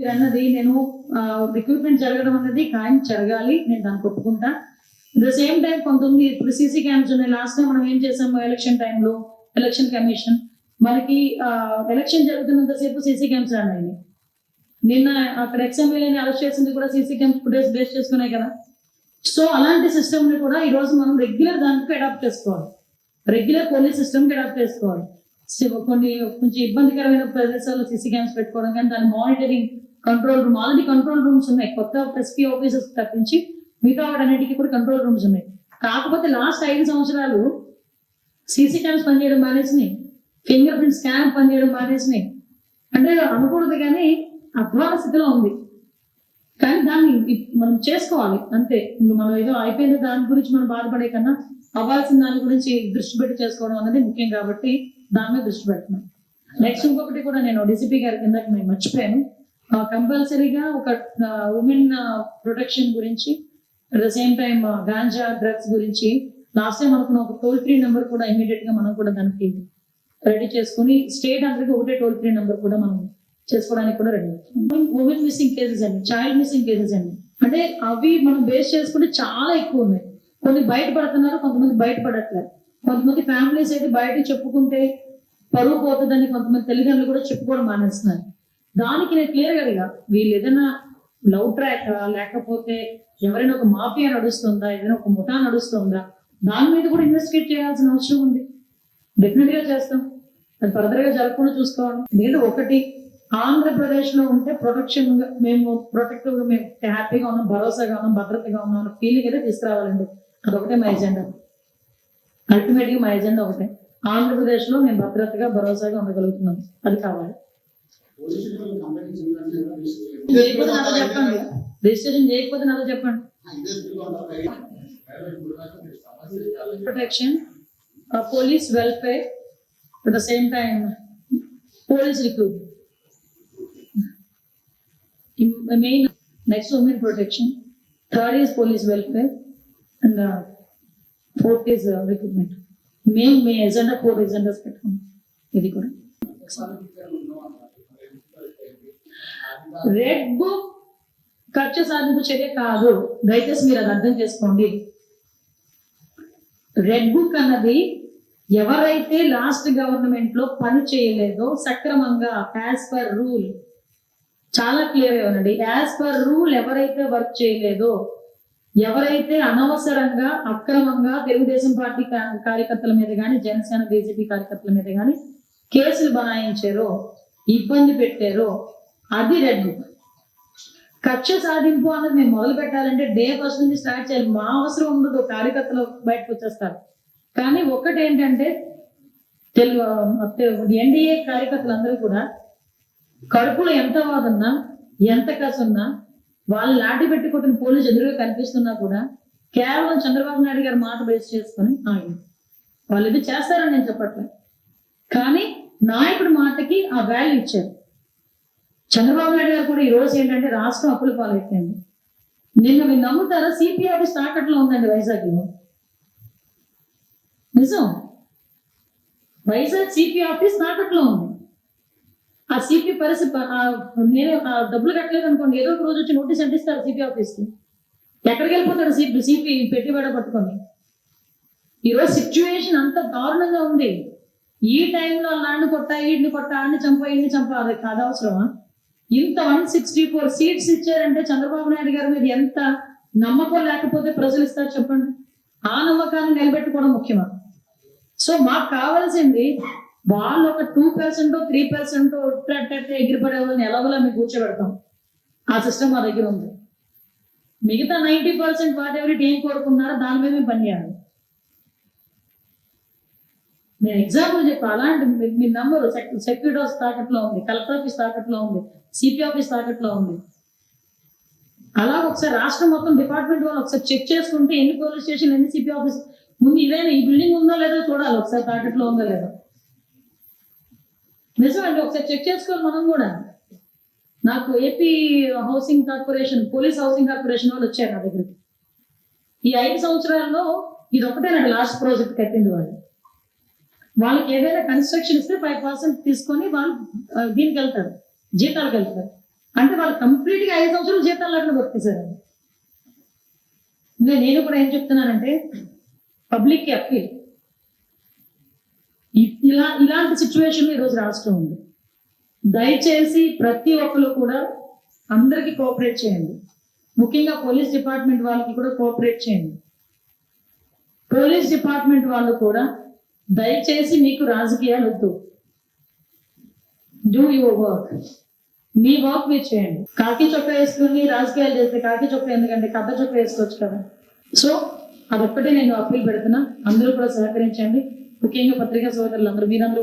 మీరు అన్నది నేను రిక్రూట్మెంట్ జరగడం అనేది ఖాయం జరగాలి నేను దానికి ఒప్పుకుంటా. ద సేమ్ టైం కొంతమంది ఇప్పుడు సీసీ క్యామ్స్ ఉన్నాయి. లాస్ట్ టైం మనం ఏం చేసాము ఎలక్షన్ టైంలో ఎలక్షన్ కమిషన్ మనకి ఎలక్షన్ జరుగుతున్నంతసేపు సీసీ క్యామ్స్ అన్నాయి నిన్న అక్కడ ఎక్స్ఎంఎల్ఏని అరెస్ట్ చేసింది కూడా సీసీ క్యామ్స్ ఫుటేజ్ బేస్ చేసుకున్నాయి కదా. సో అలాంటి సిస్టమ్ని కూడా ఈ రోజు మనం రెగ్యులర్ దానికి అడాప్ట్ చేసుకోవాలి. రెగ్యులర్ పోలీస్ సిస్టమ్కి అడాప్ట్ చేసుకోవాలి. సో కొన్ని కొంచెం ఇబ్బందికరమైన ప్రదేశాల్లో సీసీ క్యామ్స్ పెట్టుకోవడం కానీ దాని monitoring control room already control rooms ఉన్నాయి. కొత్త ఎస్పీ ఆఫీసర్స్ తప్పించి మిగతా వాటన్నిటికీ కూడా కంట్రోల్ రూమ్స్ ఉన్నాయి. కాకపోతే లాస్ట్ ఐదు సంవత్సరాలు సీసీ క్యామ్స్ పనిచేయడం మానేసినాయి. ఫింగర్ ప్రింట్ స్కాన్ పనిచేయడం మానేసినాయి. అంటే అనకూడదు కానీ అధ్వాన స్థితిలో ఉంది. కానీ దాన్ని మనం చేసుకోవాలి. అంతే. మనం ఏదో అయిపోయిన దాని గురించి మనం బాధపడే కన్నా అవ్వాల్సిన దాని గురించి దృష్టి పెట్టి చేసుకోవడం అనేది ముఖ్యం కాబట్టి దాని మీద దృష్టి పెడుతున్నాం. నెక్స్ట్ ఇంకొకటి కూడా నేను డిసిపి గారి కింద నేను మర్చిపోయాను. కంపల్సరీగా ఒక ఉమెన్ ప్రొటెక్షన్ గురించి at the same time ganja drugs గురించి లాస్ట్ టైం అనుకున్న ఒక టోల్ ఫ్రీ నెంబర్ కూడా ఇమీడియట్గా మనం కూడా దానికి రెడీ చేసుకుని స్టేట్ అందరికి ఒకటే టోల్ ఫ్రీ నెంబర్ కూడా మనం చేసుకోవడానికి కూడా రెడీ ఉమెన్ మిస్సింగ్ కేసెస్ అండి చైల్డ్ మిస్సింగ్ కేసెస్ అండి. అంటే అవి మనం బేస్ చేసుకుంటే చాలా ఎక్కువ ఉన్నాయి. కొన్ని బయటపడుతున్నారు కొంతమంది బయటపడట్లేదు. కొంతమంది ఫ్యామిలీస్ అయితే బయట చెప్పుకుంటే పరువు పోతుందని కొంతమంది తల్లిదండ్రులు కూడా చెప్పుకోవడం మానేస్తున్నారు. దానికి నేను క్లియర్గా వీళ్ళు ఏదైనా లవ్ ట్రాక్ లేకపోతే ఎవరైనా ఒక మాఫియా నడుస్తుందా ఏదైనా ఒక ముఠా నడుస్తుందా దాని మీద కూడా ఇన్వెస్టిగేట్ చేయాల్సిన అవసరం ఉంది. డెఫినెట్గా చేస్తాం. అది ఫర్దర్గా జరగకుండా చూసుకోవాలి. నేను ఒకటి ఆంధ్రప్రదేశ్లో ఉంటే ప్రొటెక్షన్ మేము ప్రొటెక్టివ్గా మేము హ్యాపీగా ఉన్నాం భరోసాగా ఉన్నాం భద్రతగా ఉన్నాం అన్న ఫీలింగ్ అయితే తీసుకురావాలండి. అదొకటే మా ఎజెండా అల్టిమేట్గా మా ఎజెండా ఒకటే. ఆంధ్రప్రదేశ్లో మేము భద్రతగా భరోసాగా ఉండగలుగుతున్నాం. అది కావాలి. రిజిస్ట్రేషన్ చేయకపోతే నాతో చెప్పండి protection, uh, police welfare, at the same time, police recruit. In the main, next women protection, third is police welfare, and uh, fourth is uh, recruitment. Main, main agenda, four agendas పెట్టుకోండి ఇది కూడా red book ఖర్చు సాధింపు చర్య కాదు. దయచేసి మీరు అది అర్థం చేసుకోండి. రెడ్ బుక్ అన్నది ఎవరైతే లాస్ట్ గవర్నమెంట్లో పని చేయలేదో సక్రమంగా యాజ్ పర్ రూల్ చాలా క్లియర్గా యాజ్ పర్ రూల్ ఎవరైతే వర్క్ చేయలేదో ఎవరైతే అనవసరంగా అక్రమంగా తెలుగుదేశం పార్టీ కార్యకర్తల మీద కానీ జనసేన బీజేపీ కార్యకర్తల మీద కానీ కేసులు బనాయించారో ఇబ్బంది పెట్టారో అది రెడ్ బుక్ కక్ష సాధింపు అన్నది మేము మొదలు పెట్టాలంటే డే ఫస్ట్ నుంచి స్టార్ట్ చేయాలి. మా అవసరం ఉండదు కార్యకర్తలు బయటకు వచ్చేస్తారు. కానీ ఒక్కటి ఏంటంటే తెలుగు ఎన్డీఏ కార్యకర్తలు అందరూ కూడా కడుపులో ఎంత వాదన్నా ఎంత కసున్నా వాళ్ళు లాటి పెట్టి కొట్టిన పోలీసు ఎదురుగా కనిపిస్తున్నా కూడా కేవలం చంద్రబాబు నాయుడు గారి మాట బేస్ చేసుకొని ఆయన వాళ్ళు ఇది చేస్తారని నేను చెప్పట్లేదు. కానీ నాయకుడి మాటకి ఆ వాల్యూ ఇచ్చారు. చంద్రబాబు నాయుడు గారు కూడా ఈ రోజు ఏంటంటే రాష్ట్రం అప్పుల పాలైపోయింది. నిన్న మీరు నమ్ముతారా? సిపిఐ ఆఫీస్ తాకట్లో ఉందండి వైజాగ్లో నిజం? వైజాగ్ సిపి ఆఫీస్ తాకట్లో ఉంది. ఆ సిపి పరిస్థితి నేనే నేను డబ్బులు కట్టలేదు అనుకోండి. ఏదో ఒక రోజు వచ్చి నోటీస్ అంటిస్తారు సిపి ఆఫీస్కి. ఎక్కడికి వెళ్ళిపోతాడు సిపి సిపి పెట్టుబడ పట్టుకొని? ఈరోజు సిచ్యువేషన్ అంత దారుణంగా ఉంది. ఈ టైంలో అలాంటి కొట్ట ఈడిని కొట్ట ఆడిని చంప ఈడిని చంప. అది కాదు అవసరమా? ఇంత వన్ సిక్స్టీ ఫోర్ సీట్స్ ఇచ్చారంటే చంద్రబాబు నాయుడు గారి మీద ఎంత నమ్మకం లేకపోతే ప్రజలు ఇస్తారు చెప్పండి? ఆ నమ్మకాన్ని నిలబెట్టుకోవడం ముఖ్యమా? సో మాకు కావాల్సింది వాళ్ళు ఒక టూ పర్సెంట్ త్రీ పర్సెంట్ ఎగిరిపడే వాళ్ళని ఎలాగోలా మేము కూర్చోబెడతాం. ఆ సిస్టమ్ మా దగ్గర ఉంది. మిగతా నైంటీ పర్సెంట్ వాట్ ఎవరి ఏం కోరుకున్నారో దాని మీద మేము పనిచేయాలి. నేను ఎగ్జాంపుల్ చెప్పా అలాంటి మీ- నంబరు సెక్యూరిటీ ఆఫీస్ తాకట్లో ఉంది కలెక్టర్ ఆఫీస్ తాకట్లో ఉంది సిపి ఆఫీస్ తాకట్లో ఉంది. అలా ఒకసారి రాష్ట్రం మొత్తం డిపార్ట్మెంట్ వాళ్ళు ఒకసారి చెక్ చేసుకుంటే ఎన్ని పోలీస్ స్టేషన్ ఎన్ని సిపి ఆఫీస్ ముందు ఇదేనా ఈ బిల్డింగ్ ఉందో లేదో చూడాలి ఒకసారి తాకట్లో ఉందో లేదో. నిజమండి ఒకసారి చెక్ చేసుకోవాలి మనం కూడా. నాకు AP housing corporation police housing corporation వాళ్ళు వచ్చారు నా దగ్గరికి. ఈ ఐదు సంవత్సరాల్లో ఇది ఒకటే నాకు లాస్ట్ ప్రాజెక్ట్ కట్టింది వాళ్ళు. వాళ్ళకి ఏదైనా కన్స్ట్రక్షన్ ఇస్తే ఫైవ్ పర్సెంట్ తీసుకొని వాళ్ళు దీనికి వెళ్తారు జీతాలకు వెళ్తారు. అంటే వాళ్ళు కంప్లీట్గా ఐదు సంవత్సరాలు జీతాలు లేకుండా బతికేశారు. నేను కూడా ఏం చెప్తున్నానంటే పబ్లిక్కి అప్పీల్ ఇలా ఇలాంటి సిచ్యువేషన్ ఈరోజు రాష్ట్రం ఉంది. దయచేసి ప్రతి ఒక్కరు కూడా అందరికీ కోఆపరేట్ చేయండి. ముఖ్యంగా పోలీస్ డిపార్ట్మెంట్ వాళ్ళకి కూడా కోఆపరేట్ చేయండి. పోలీస్ డిపార్ట్మెంట్ వాళ్ళు కూడా దయచేసి మీకు రాజకీయాలు వద్దు. డూ యువర్ వర్క్ మీ వర్క్ మీరు చేయండి. కాకి చొక్కా వేసుకుని రాజకీయాలు చేస్తే కాకి చొక్క ఎందుకంటే కథ చొక్కా వేసుకోవచ్చు కదా. సో అదొక్కటే నేను అప్పీల్ పెడుతున్నా. అందరూ కూడా సహకరించండి. ముఖ్యంగా పత్రికా సోదరులు అందరూ మీరందరూ